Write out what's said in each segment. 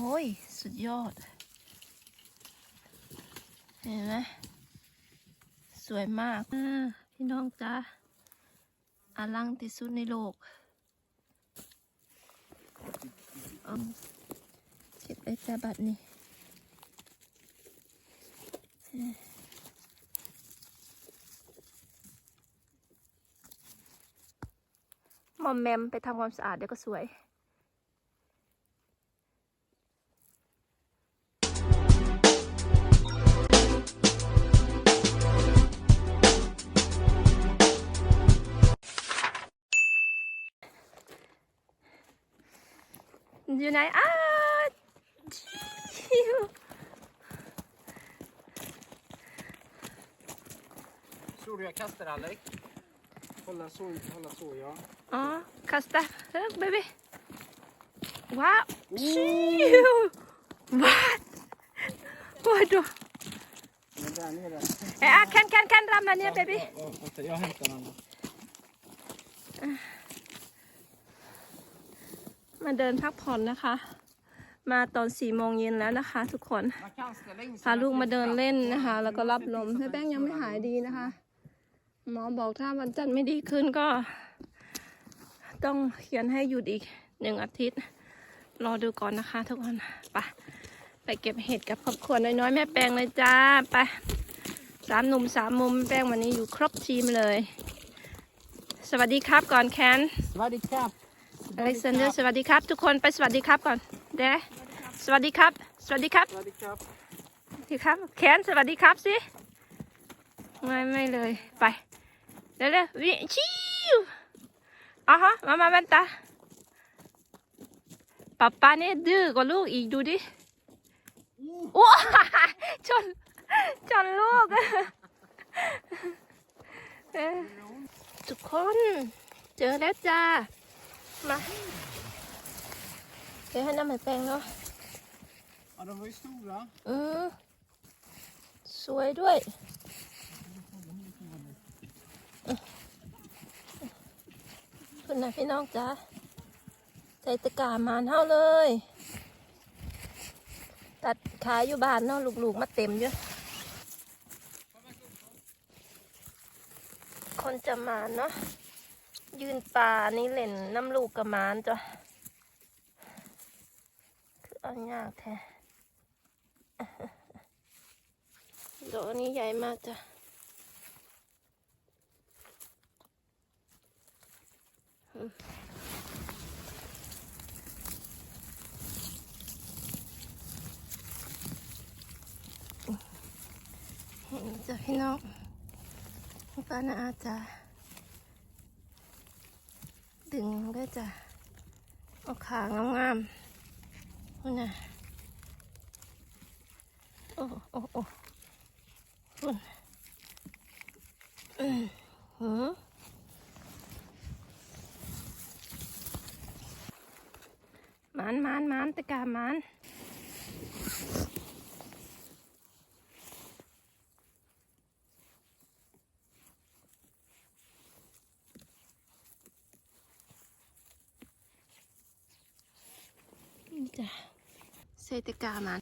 อ้ย สุดยอด เห็นไหมสวยมากพี่น้องจ้าอลังที่สุดในโลกเอาเช็ดไปจ้าบัดนี้มอมแมมไปทำความสะอาดเดี๋ยวก็สวย อยู่ไหนอ้าชิว Tror du jag kastar Alex? Hålla så, hålla så ja. อ๋อคาสตาเฮ้ยเบบี้ว้าวชิวว้าวว้าวดู Men där nere. เอ๊ะแคนแคนแคนรำนะเนี่ยเบบี้ Ja, vänta, jag hämtar den. Då. มาเดินพักผ่อนนะคะ มาตอนสี่โมงเย็นแล้วนะคะ ทุกคน Man kan ställa in พาลูกมาเดินเล่นนะคะ แล้วก็รับลมแม่แป้งยังไม่หายดีนะคะ หมอบอกถ้าวันจันทร์ไม่ดีขึ้นก็ ต้องเขียนให้หยุดอีกหนึ่งอาทิตย์ รอดูก่อนนะคะ ทุกคนไปไปเก็บเห็ดกับครอบครัวน้อยๆแม่แป้งเลยจ้าไปสามหนุ่มสามมุมแม่แป้งวันนี้อยู่ครบทีมเลย สวัสดีครับก่อนแคน Svadig kapp. อเล็กซานเดอร์สวัสดีครับ ทุกคนไปสวัสดีครับก่อนเด้สวัสดีครับ สวัสดีครับ Svadig kapp. สวัสดีครับแคนสวัสดีครับสิไม่ไม่เลยไปเร็วเร็ววิชิวอ๋อฮะมามาแว่นตาป๊าป๊าเนี่ยดื้อกว่าลูกอีกดูดิโอ้ชนชนลูกเออทุกคน เจอแล้วจ้า มา เดี๋ยวให้น้ำมันแปลงเนาะ Ja, de var ju stora. อืมสวยด้วย คุณนะพี่น้องจ้าใส่ตะกร้ามาเท่าเลย ตัดขายอยู่บ้านเนาะลูกๆมาเต็มเยอะ คนจะมาเนาะ ยืนป่านี่เล่นน้ำลูกกับหมานจ้ะคือเอายากแท้ดอกนี้ใหญ่มากจ้ะเห็นจ้ะพี่น้องป้านาอาจะ ดึงด้วยจ้ะเอาขางามๆนี่นะโอ้โอ้โอ้คุณอืมหืมมันมันมันตะการมัน จ้ะใส่ตะกามัน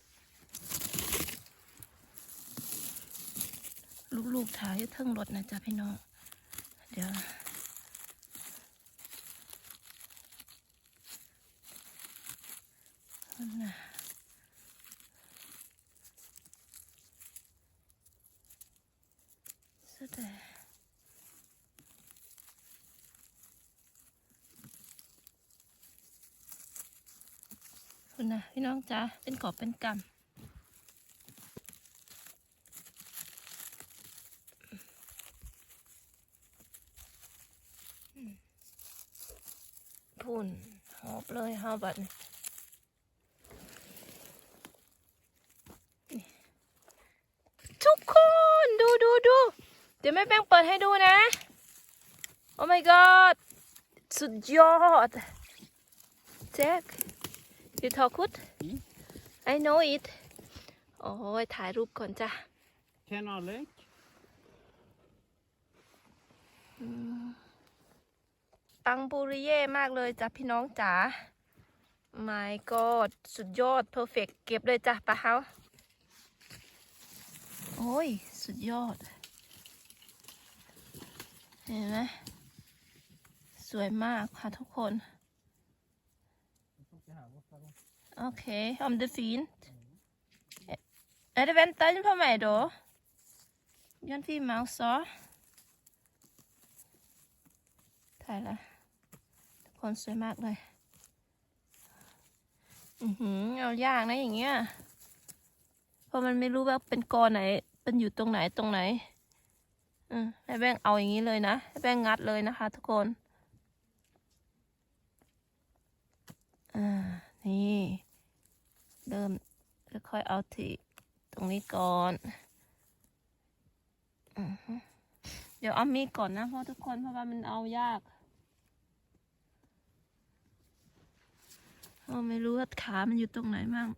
ลูกๆถ่ายทั้งรถนะจ๊ะพี่น้อง เดี๋ยว นั่นนะสุดเลยคุณี่น้องจ๊ะเป็นกอบเป็นกำพุ่นหอบเลยเฮาบัดทุกคนดูดูดูเดี๋ยวแม่แป้งเปิดให้ดูนะ โอ้ my god สุดยอดแจ็ค you talk good I know it โอ้ยถ่ายรูปก่อนจ้ะ Ken Alex. ปังปูริเย่มากเลยจ้ะพี่น้องจ๋า my god สุดยอด perfect เก็บเลยจ้ะปะเฮาโอ้ย สุดยอด เห็นไหมสวยมากค่ะทุกคน โอเค om det är fint. Är det väntan på mig då? Björn filma också. ถ่ายละทุกคนสวยมากเลย อือหือเอายากนะอย่างเงี้ย เพราะมันไม่รู้ว่าเป็นกอไหน เป็นอยู่ตรงไหนตรงไหน อืมให้แบงเอาอย่างนี้เลยนะให้แบงงัดเลยนะคะ ทุกคน อ่า นี่ เริ่มค่อยๆเอาที่ตรงนี้ก่อนเดี๋ยวเอามีดก่อนนะเพราะทุกคนเพราะว่ามันเอายากเราไม่รู้ว่าขามันอยู่ตรงไหนมั่ง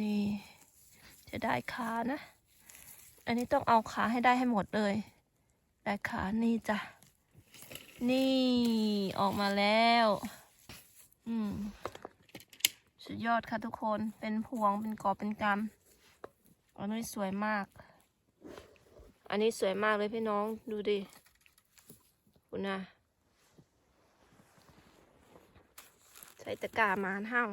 นี่จะได้ขานะ อันนี้ต้องเอาขาให้ได้ให้หมดเลยได้ขานี่จ้ะ นี่ออกมาแล้ว อืม สุดยอดค่ะทุกคน เป็นพวง เป็นกอบเป็นกำอันนี้สวยมาก อันนี้สวยมากเลยพี่น้อง ดูดิ คุณนะใส่ตะกร้ามาห้าว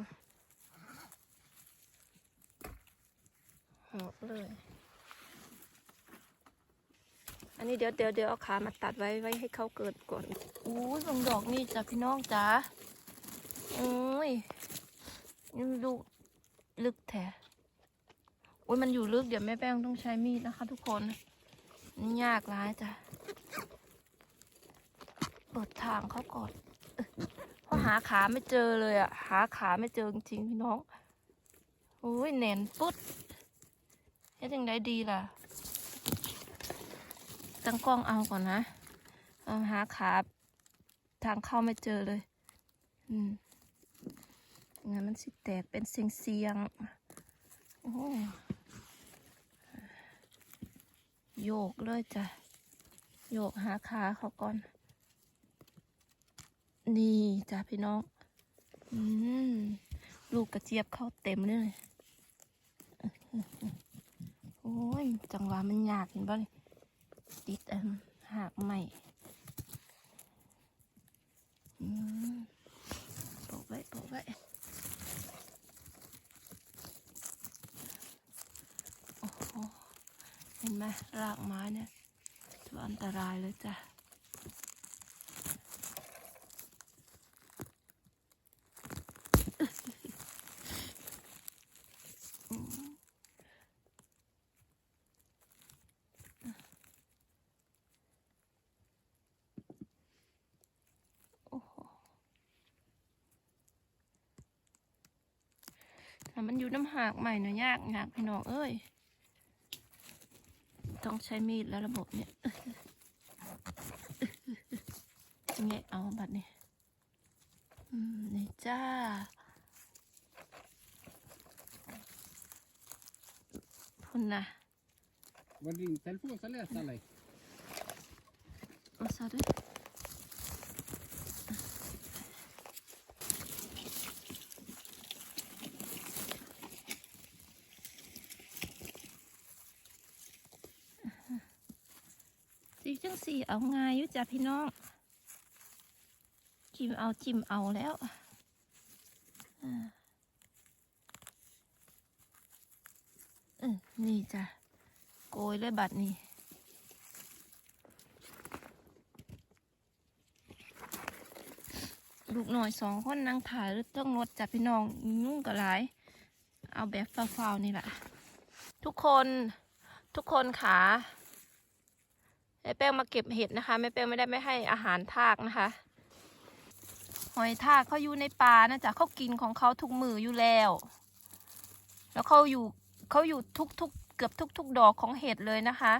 หอบเลย อันนี้เดี๋ยวเดี๋ยวเดี๋ยวเอาขามาตัดไว้ไว้ให้เขาเกิดก่อนอู้ยบางดอกนี่จ้ะพี่น้องจ๋าโอ้ยนี่มันดูลึกแท้โอ้ยมันอยู่ลึกเดี๋ยวแม่แป้งต้องใช้มีดนะคะ ทุกคนนี่ยากร้ายจ้ะเปิดทางเขาก่อนเอ้ยเพราะหาขาไม่เจอเลยอะหาขาไม่เจอจริงๆพี่น้องโอ้ยแหน่นปุ๊ดเฮ็ดยังไงดีล่ะ ตั้งกล้องเอาก่อนนะเอาหาขาทางเข้าไม่เจอเลย อืมงั้นมันสิแตกเป็นเสียงเสียงโอ้โยกเลยจ้ะ โยกหาขาเขาก่อน นี่จ้ะพี่น้อง อืม ลูกกระเจี๊ยบเข้าเต็มเลย โอ้ย จังหวะมันยากเห็นป่ะนี่ ติดอันหากใหม่อืมโปะไว้โปะไว้โอ้โหเห็นไหมรากไม้เนี่ยตัวอันตรายเลยจ้ะ แต่มันอยู่น้ำหากใหม่เนอะยากยากพี่น้องเอ้ย ต้องใช้มีดแล้วระบบเนี่ยเงี้ยเอาบัดนี้อืมนี่จ้า พุ่นนะ Var din telefon så läste Alex? เอาซะด้วย สีจังสีเอาง่ายยู่จ้ะพี่น้อง จิ้มเอาจิ้มเอาแล้วอ่าเออนี่จ้ะ โกยเลยบัดนี้ลูกหน่อยสองคนนั่งถ่ายรถต้องรถจับพี่น้องยุ่งกับหลาย เอาแบบฟาวๆนี่แหละ ทุกคนทุกคนขา แม่แป้งมาเก็บเห็ดนะคะแม่แป้งไม่ได้ไม่ให้อาหารทากนะคะ หอยทากเขาอยู่ในป่านะจ๊ะเขากินของเขาทุกมืออยู่แล้ว แล้วเขาอยู่เขาอยู่ทุกทุกเกือบทุกทุกดอกของเห็ดเลยนะคะ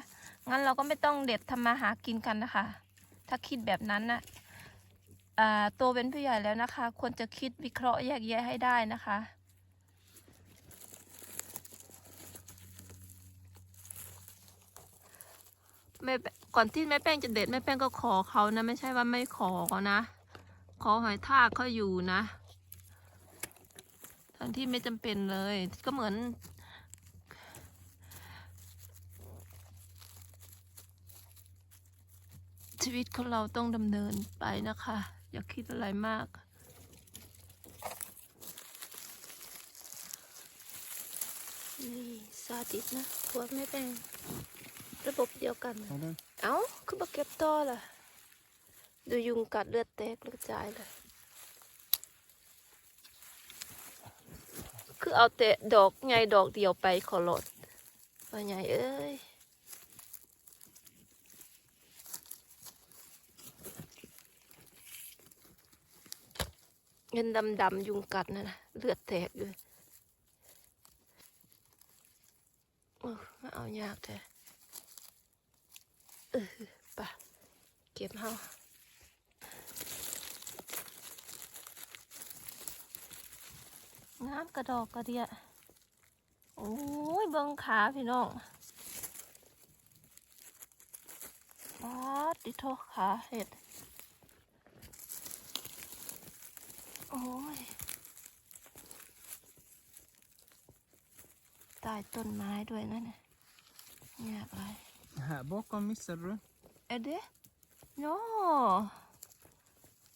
งั้นเราก็ไม่ต้องเด็ดทำมาหากินกันนะคะ ถ้าคิดแบบนั้นนะอ่าโตเป็นผู้ใหญ่แล้วนะคะ ควรจะคิดวิเคราะห์แยกแยะให้ได้นะคะแม่แป้ ก่อนที่แม่แป้งจะเด็ดแม่แป้งก็ขอเขานะ ไม่ใช่ว่าไม่ขอนะ ขอหอยทากเขาอยู่นะทั้งที่ไม่จำเป็นเลย ก็เหมือนชีวิตของเราต้องดำเนินไปนะคะ อย่าคิดอะไรมาก นี่สาธิตนะพวกไม่เป็น ระบบเดียวกันนะ Ja, det. เอ้าคือบักเก็บต่อล่ะ ดูยุงกัดเลือดแตกเลือดจ่ายเลยคือเอาแต่ดอกไงดอกเดียวไปขอลดว่าไงเอ้ยเงินดำๆยุงกัดนั่นนะเลือดแตกอยู่โอ้มาเอายากแท้ เออไปะเก็บเฮางามกระดอกกระเดียโอ้ยเบิ่งขาพี่น้องปาดดิโทขาเห็ด โอ้ยใต้ต้นไม้ด้วยนั่นน่ะยากไร Här bakom missade du. Är det? Ja.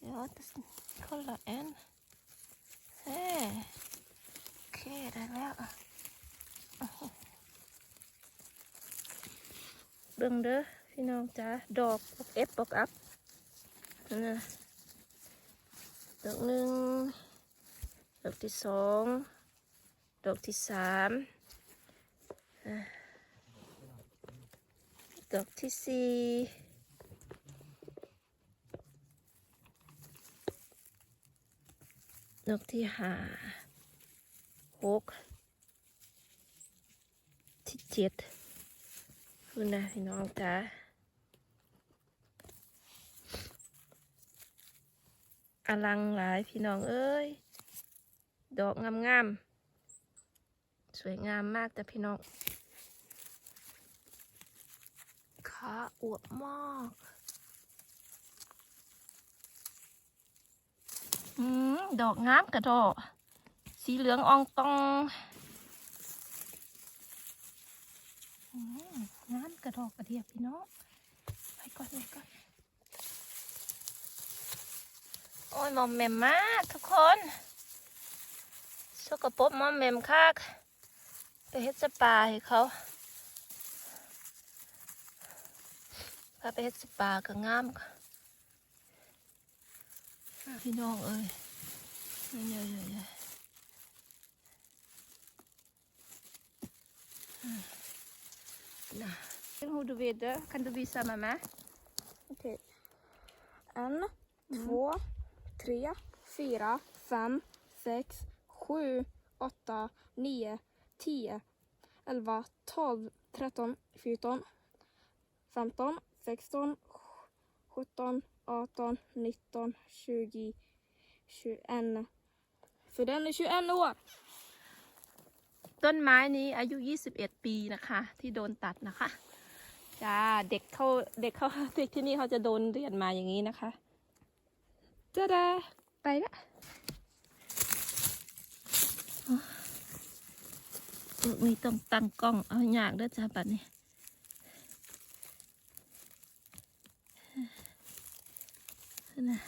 Ja, det, kolla en. Hej. Okej, det är med. เบิ่งเด้อพี่น้องจ้าดอกปกเอฟปกอัพนั่นนะ ดอกที่สี่ดอกที่สี่ดอกที่ห้าหกที่เจ็ดคุณนะพี่น้องจ้าอลังหลายพี่น้องเอ้ย ดอกงามๆ สวยงามมากแต่พี่น้อง ขาอวบมากอืมดอกงามกระดอกสีเหลืองอองตองอืมงามกระดอกกระเดียบพี่น้องไปก่อนไปก่อนโอ้ยมอมแมมมากทุกคนสกปรกมอมแมมคักไปเฮ็ดสปาให้เขา ไปเฮ็ดสปาก็งามค่ะพี่น้องเอ้ยเยอะๆๆนะฮูดูเวเดอร์kan du visa mig med Okej. En, två, tre, fyra, fem, sex, sju, åtta, nio, tio, elva, tolv, tretton, fjorton, femton, sexton, sjutton, arton, nitton, tjugo, tjugoen. För den är 21 år. ต้นไม้นี้อายุ 21 ปีนะคะ ที่โดนตัดนะคะจ้าเด็กเขาเด็กเขาเด็กที่นี่เขาจะโดนเรียนมาอย่างนี้นะคะจ้าดาไปละลูกนี่ต้องตั้งกล้องเอาอยากเด้อจ้าบัดนี้ นะ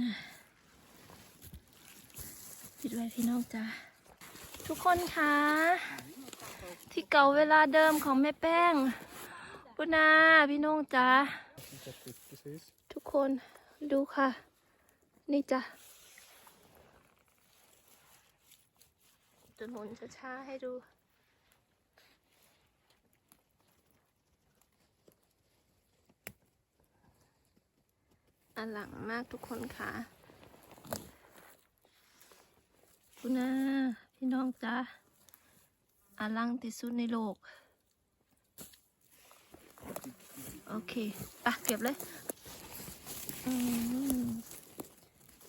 นะปิดไว้พี่น้องจ้าทุกคนคะที่เก่าเวลาเดิมของแม่แป้งปุนาพี่น้องจ้าทุกคนดูค่ะ นี่จ้ะจะหมุนช้าๆให้ดู อลังมากทุกคนค่ะคุณนาพี่น้องจ้าอลังที่สุดในโลก โอเคปะเก็บเลย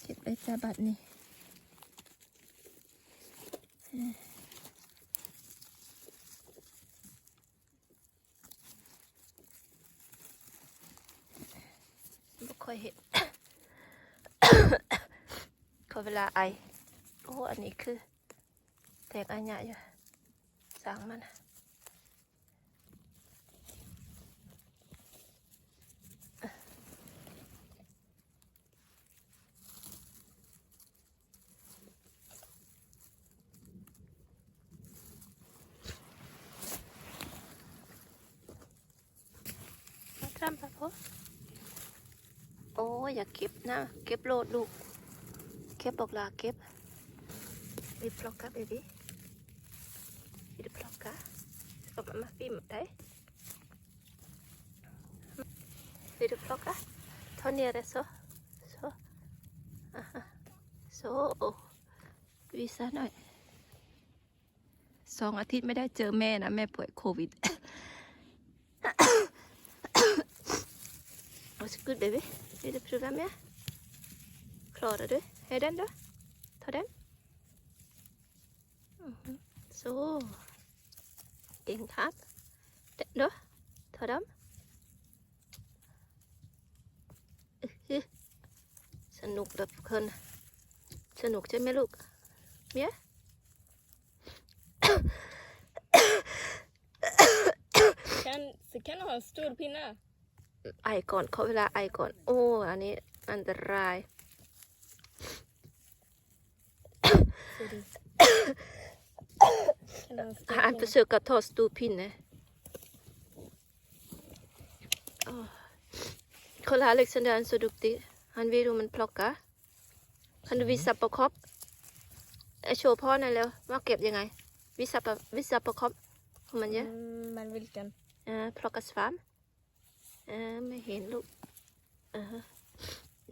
เก็บไปจ้าบัดนี่ ค่อยเห็น ขอเวลาไอ โอ้ อันนี้คือ แตกอันใหญ่อยู่สางมันนะทำปะพ่อโอ้ยอย่าเก็บนะ เก็บโลดลูก เก็บบอกลาเก็บวิปลอกกะเบบี้วิปลอกกะกับมาฟิมได้วิปลอกกะเท่านี้เลยโซโซอ่าโซวีซ่าหน่อยสองอาทิตย์ไม่ได้เจอแม่นะ แม่ป่วยโควิด Varsågod baby. Vill du prova med? Klarar du? Är den då? Ta den. Mhm. Så. เก่งครับ Den då? Ta dem. Uhu. สนุกเหลือเกินสนุกใช่ไหมลูกเมีย Kan, så kan du ha en stor pinne. ไอก่อนขอเวลาไอก่อน โอ้ อันนี้อันตราย Kan du ha en stor Han pinne? försöker ta stor pinne. Åh. Kolla Alexander, han är så duktig. Han vet hur man plockar. Kan du visa på kopp? Eh, โชว์พ่อหน่อยเร็วว่าเก็บยังไงวิสาปะวิสาปะคอบของมันเยอะ Mm, men vilken? เออ plocka svamp เออไม่เห็นลูกเออ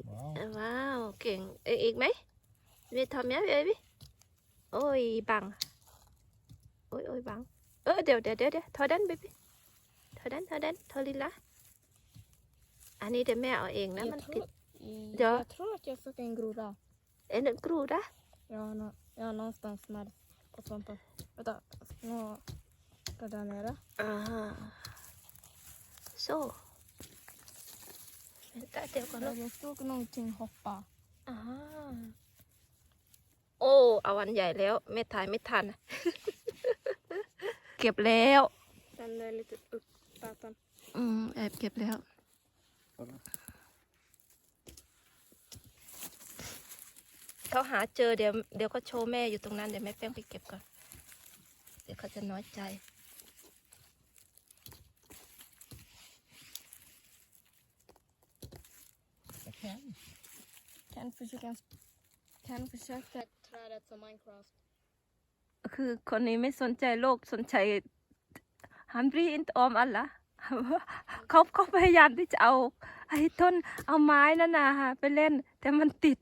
Wow. เออว้าว เก่งเอ้ยอีกไหมวิทำยังเอ้ยวิโอ้ยบังโอ้ยโอ้ยบังเออเดี๋ยวเดี๋ยวเดี๋ยวเดี๋ยวถอดดันเบบี้ถอดดันถอดดันถอดลิลละอันนี้เดี๋ยวแม่เอาเองนะมัน Jag ติด tror, Ja. jag tror att jag såg en groda. เอ็นกรูดะ Ja, nå, ja någonstans med på svampen. Vänta, nå, ska där nere. อ่าโซ่แต่เดี๋ยวก่อน ลูก Ja, Jag såg någonting hoppa. อ่าโอ้ เอาวันใหญ่แล้ว ไม่ถ่ายไม่ทัน เก็บแล้ว Den är lite uppäten. อืมแอบเก็บแล้ว Kolla. เขาหาเจอเดี๋ยวเดี๋ยวก็โชว์แม่อยู่ตรงนั้น เดี๋ยวแม่แป้งไปเก็บก่อน เดี๋ยวเขาจะน้อยใจ Jag kan. Kan försöka, kan försöka trädet som Minecraft. คือคนนี้ไม่สนใจโลกสนใจฮัมบรีอินตอมอันละเขาเขาพยายามที่จะเอาไอ้ต้นเอาไม้นั่นนะฮะไปเล่น แต่มันติด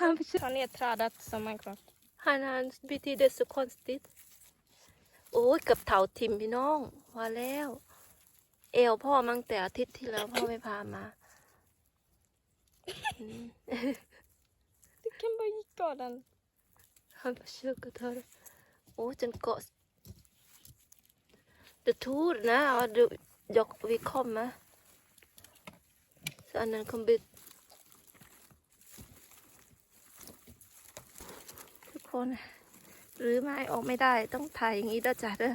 Han Ta ner trädet som Minecraft. Han han betyder så konstigt โอ้ยเกับเถาทิมพี่น้องว่าแล้ว เอวพ่อมั้งแต่อาทิตย์ที่แล้วพ่อไม่พามาอืม Du kan bara gicka den. Han försöker ta det. Åh, den går... Det tror na, och du, jag, vi kommer. Så annan kommer bli... ทุกคนหรือไม้ออกไม่ได้ต้องถ่ายอย่างนี้ด้วยจ้ะเด้อ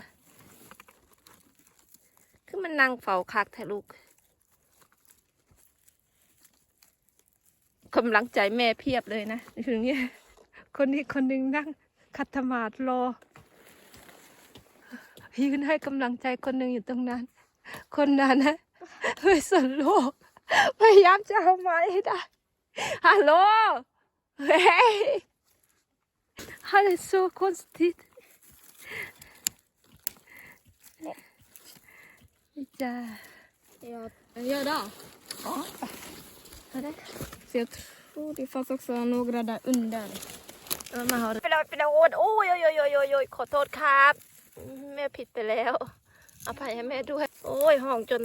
คือมันนั่งเฝ้าคักแท้ลูก กำลังใจแม่เพียบเลยนะถึงเนี้ยคนนี้คนหนึ่งนั่งคัดธมาดรอยืนให้กำลังใจคนหนึ่งอยู่ตรงนั้น คนนั้นนะไม่สนโลกพยายามจะเอาไม้ให้ได้ฮัลโหลเฮ้ย Han är så konstigt. Ja. Ja, ja där. Ja. Vad är det? Så jag tror det fanns också några där under. เออมาเอาไปแล้วไปแล้วโอ้ยโอ้ยโอ้ยโอ้ยโอ้ยโอ้ยขอโทษครับ แม่ผิดไปแล้วอภัยให้แม่ด้วย โอ้ยห้องจน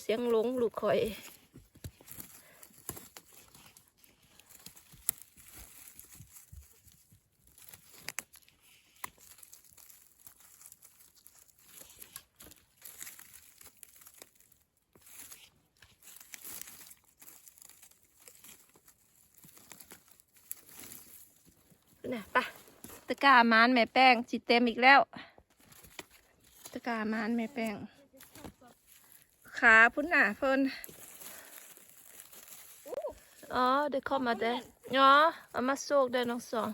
เสียงหลงลูกคอย นี่ยไปตะกร้ามานแม่แป้งจิตเต็มอีกแล้ว ตะกร้ามานแม่แป้ง ขาพุ่นหนาเพิ่นอ๋อเดี๋ยวเข้ามาเด้เนาะเอามาโซกได้น้องสอง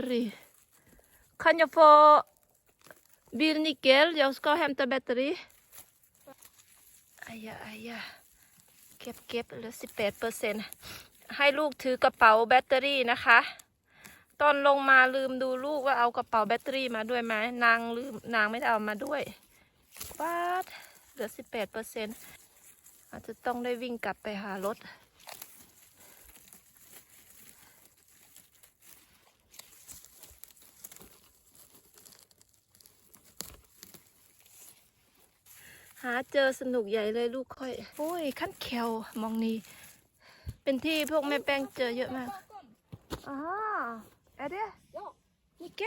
batteri. Kan jag få bil Nickel? Jag ska hämta batteri. Aja, aja. เก็บเก็บเหลือสิบแปดเปอร์เซ็นให้ลูกถือกระเป๋าแบตเตอรี่นะคะ ตอนลงมาลืมดูลูกว่าเอากระเป๋าแบตเตอรี่มาด้วยไหมนางลืมนางไม่ได้เอามาด้วยว้าดเหลือสิบแปดเปอร์เซ็นอาจจะต้องได้วิ่งกลับไปหารถ หาเจอสนุกใหญ่เลยลูกค่อยโอ้ยขั้นแควมองนี่เป็นที่พวกแม่แป้งเจอเยอะมากอ๋อเอเดียนี่แก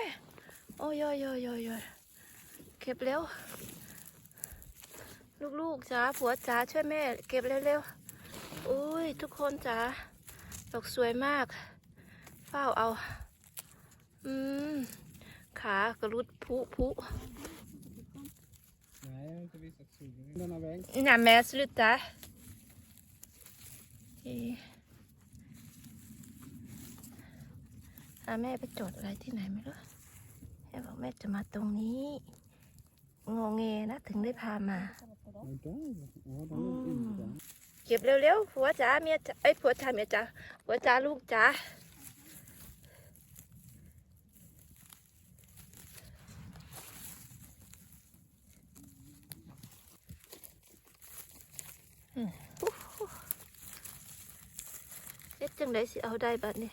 โอ้ยโยโยโยโยเก็บเร็ว ลูกๆจ๋าผัวจ๋าช่วยแม่ เก็บเร็วๆอุ้ยทุกคนจ๋าดอกสวยมากเฝ้าเอา อืม ขากระลุดพุพุ Nej, jag har inte visat solen. Denna väg. Nej men sluta. Eh. พาแม่ไปจดอะไรที่ไหนไม่รู้แม่บอกแม่จะมาตรงนี้ งงเงนะถึงได้พามา เก็บเร็วๆผัวจ๋าเมียจ๋าเอ้ผัวจ๋าเมียจ๋าผัวจ๋าลูกจ๋าอืมอู้หู เฮ็ดจังไดสิเอาได้บัดนี้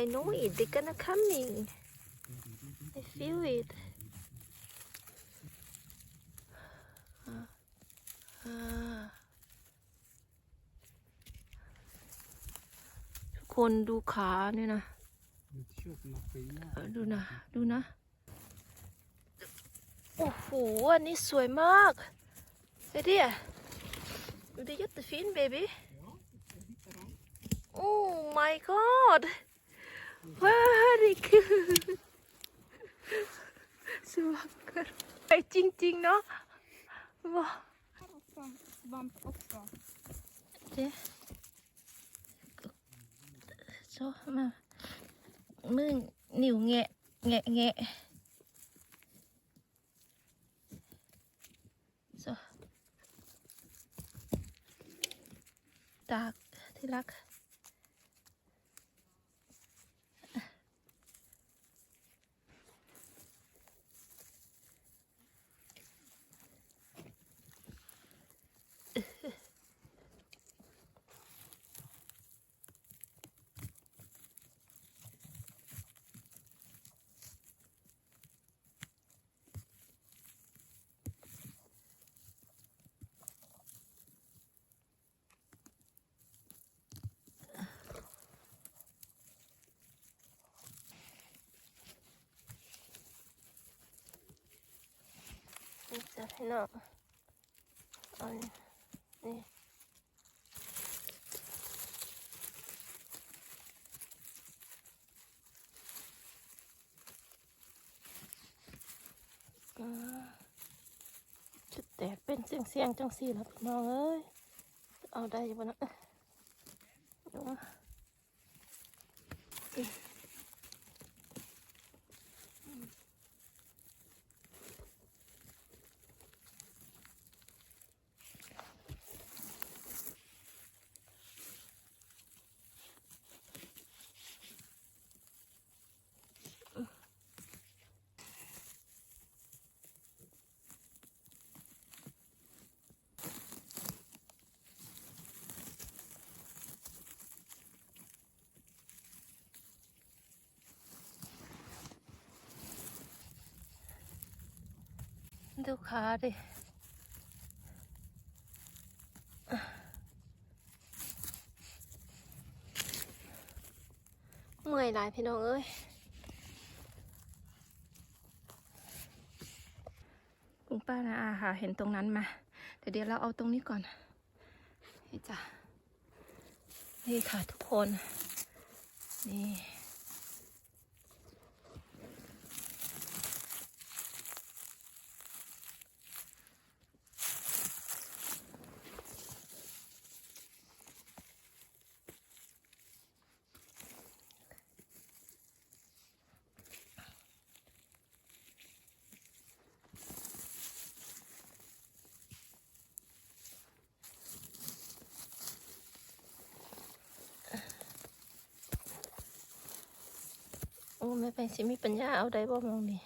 I know it they're gonna coming I feel it อ่าอ่าทุกคนดูขาเนี่ยนะ Lite köttmaskiner. เออดูนะ ดูนะ โอ้โห อันนี้สวยมาก เฮ้ยเดียดูดิยัตฟินเบบี้โอ้ my god very good สวัสดีไปจริงๆเนาะว้า Svamp också. det så มามือนิ้วแงะแงะแงะ så จากที่รัก นี่จับให้น่อยเอานี่นี่อ่าจุดแตกเป็นเสียงเสียงจังสี่แล้วพี่น้องเอ้ยเอาได้อยังไงนะ ดูขาดิเมื่อยหลายพี่น้องเอ้ยลุงป้านะอาค่ะ เห็นตรงนั้นมา แต่เดี๋ยวเราเอาตรงนี้ก่อนนี่จ้ะนี่ค่ะทุกคน นี่ อ้ไม่เป็นสิมีปัญญาเอาได้บ่มองนี่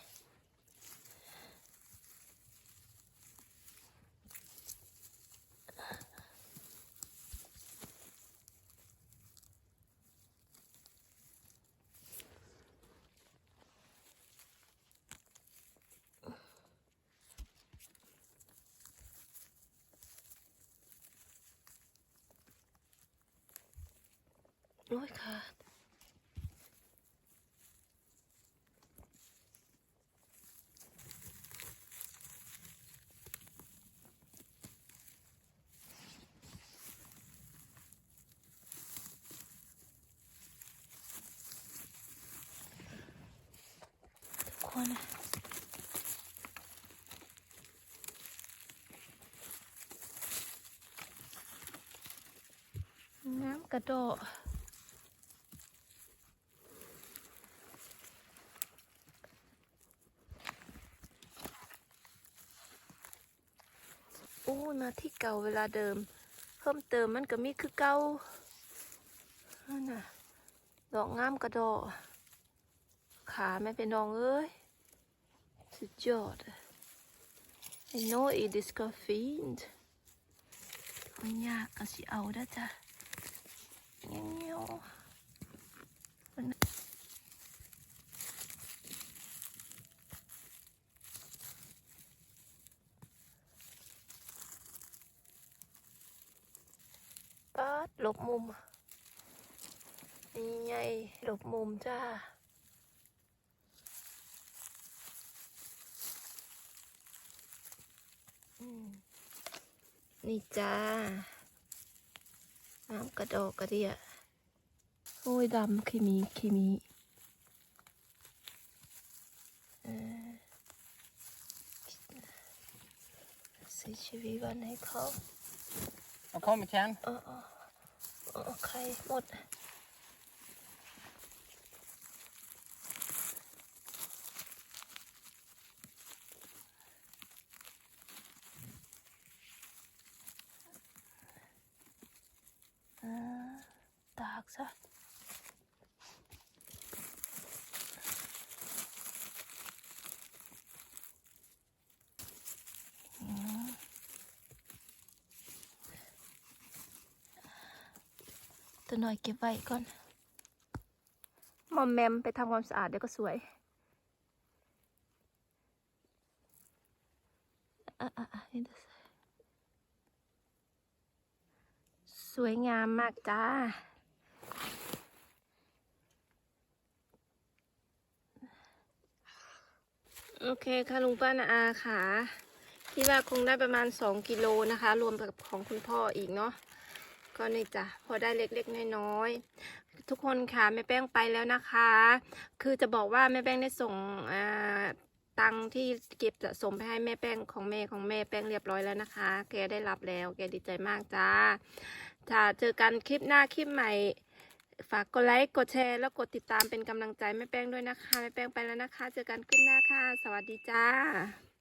น้ำกระโดดโอ้มาที่เก่าเวลาเดิม เพิ่มเติมมันก็มีคือเก่าน่ะดอกงามกระโดดขาแม่เป็นน้องเอ้ย สุดยอด I know it is got fiend มันยากก็สิเอาได้จ้ะ งี้ยวๆมันปัดหลบมุม นี่ไงหลบมุมจ้าอนี่จ้าน้ำกระดอกกระเดีย โอ้ยดำขีมีขีมีเออใส่ชีวิตวันให้เขา De har kommit igen. เออเออเออใครหมด อ่าตากซะอืมตัว หน่อยเก็บไว้ก่อนมอมแมมไปทำความสะอาดเดี๋ยวก็สวยอะอะอะนี่ดูสิสวยงามมากจ้า โอเคค่ะลุงป้านาอาค่ะ ที่ว่าคงได้ประมาณ 2 กิโลนะคะ รวมกับของคุณพ่ออีกเนาะ ก็นี่จ้ะพอได้เล็กๆน้อยๆทุกคนค่ะแม่แป้งไปแล้วนะคะ คือจะบอกว่าแม่แป้งได้ส่งอ่าตังที่เก็บสะสมไปให้แม่แป้งของแม่ของแม่แป้งเรียบร้อยแล้วนะคะ แกได้รับแล้วแกดีใจมากจ้าถ้าเจอกันคลิปหน้าคลิปใหม่ ฝากกดไลค์กดแชร์แล้วกดติดตามเป็นกำลังใจแม่แป้งด้วยนะคะแม่แป้งไปแล้วนะคะ เจอกันขึ้นหน้าค่ะ สวัสดีจ้า